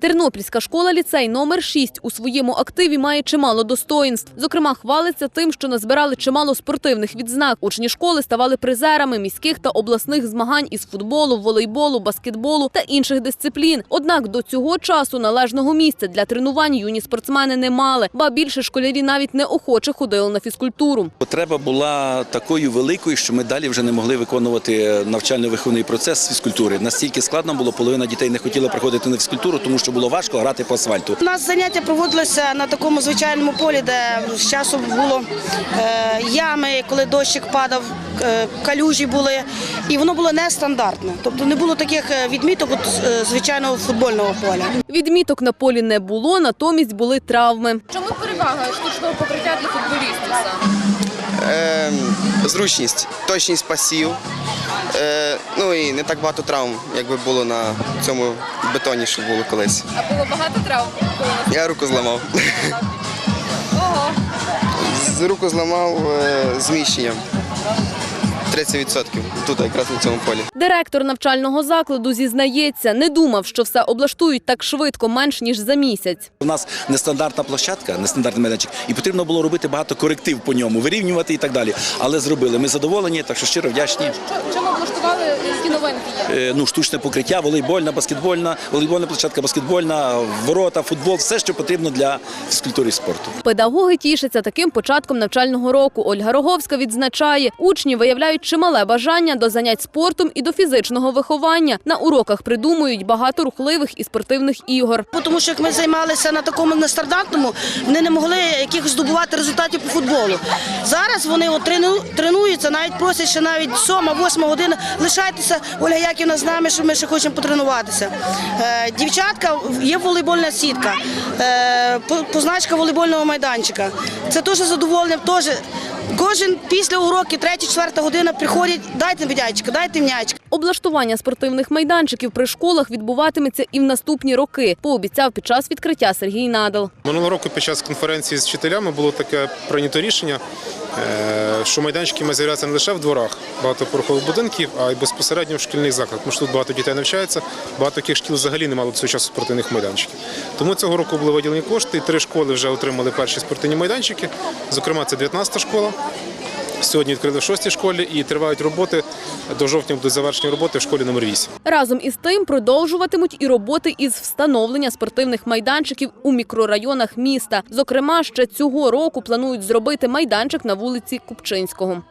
Тернопільська школа ліцей номер 6 у своєму активі має чимало достоїнств. Зокрема, хвалиться тим, що назбирали чимало спортивних відзнак. Учні школи ставали призерами міських та обласних змагань із футболу, волейболу, баскетболу та інших дисциплін. Однак до цього часу належного місця для тренувань юні спортсмени не мали, ба більше школярі навіть неохоче ходили на фізкультуру. Потреба була такою великою, що ми далі вже не могли виконувати навчально-виховний процес з фізкультури. Настільки складно було, половина дітей не хотіла приходити на фізкультуру, тому було важко грати по асфальту. У нас заняття проводилося на такому звичайному полі, де з часу було е, ями, коли дощик падав, е, калюжі були, і воно було нестандартне. Тобто не було таких е, відміток от, е, звичайного футбольного поля. Відміток на полі не було, натомість були травми. Чому перевага штучного покриття для футболістів? Е, зручність, точність пасів. Е, ну і не так багато травм, якби було на цьому бетоні, що було колись. А було багато травм? Я руку зламав. Ого. З руку зламав е, зміщення. 30% тут якраз на цьому полі. Директор навчального закладу зізнається, не думав, що все облаштують так швидко, менш ніж за місяць. У нас нестандартна площадка, нестандартний майданчик, і потрібно було робити багато коректив по ньому, вирівнювати і так далі. Але зробили. Ми задоволені, так що щиро вдячні. Що, чому облаштували, які новинки є? Е, Ну, штучне покриття, волейбольна, баскетбольна, волейбольна площадка, баскетбольна, ворота, футбол, все, що потрібно для фізкультури і спорту. Педагоги тішаться таким початком навчального року. Ольга Роговська відзначає, учні виявляють чимале бажання до занять спортом і до фізичного виховання. На уроках придумують багато рухливих і спортивних ігор. Тому що як ми займалися на такому нестандартному, вони не могли якихось здобувати результатів по футболу. Зараз вони от трену- тренуються, навіть просять, що навіть сьома, восьма година лишайтеся, Ольга Яківна з нами, що ми ще хочемо потренуватися. Е, дівчатка, є волейбольна сітка, е, позначка волейбольного майданчика. Це теж задоволення. Теж кожен після уроків, третя, четверта година приходять, дайте м'ячика, дайте м'ячика. Облаштування спортивних майданчиків при школах відбуватиметься і в наступні роки, пообіцяв під час відкриття Сергій Надал. Минулого року під час конференції з вчителями було таке прийнято рішення, що майданчики мають з'являтися не лише в дворах багатопорохових будинків, а й безпосередньо в шкільних закладах. Тому що тут багато дітей навчається, багато яких шкіл взагалі не мало цього часу спортивних майданчиків. Тому цього року були виділені кошти, і три школи вже отримали перші спортивні майданчики. Зокрема, це 19-та школа. Сьогодні відкрили в шостій школі і тривають роботи до жовтня до завершення роботи в школі номер 8. Разом із тим продовжуватимуть і роботи із встановлення спортивних майданчиків у мікрорайонах міста. Зокрема, ще цього року планують зробити майданчик на вулиці Купчинського.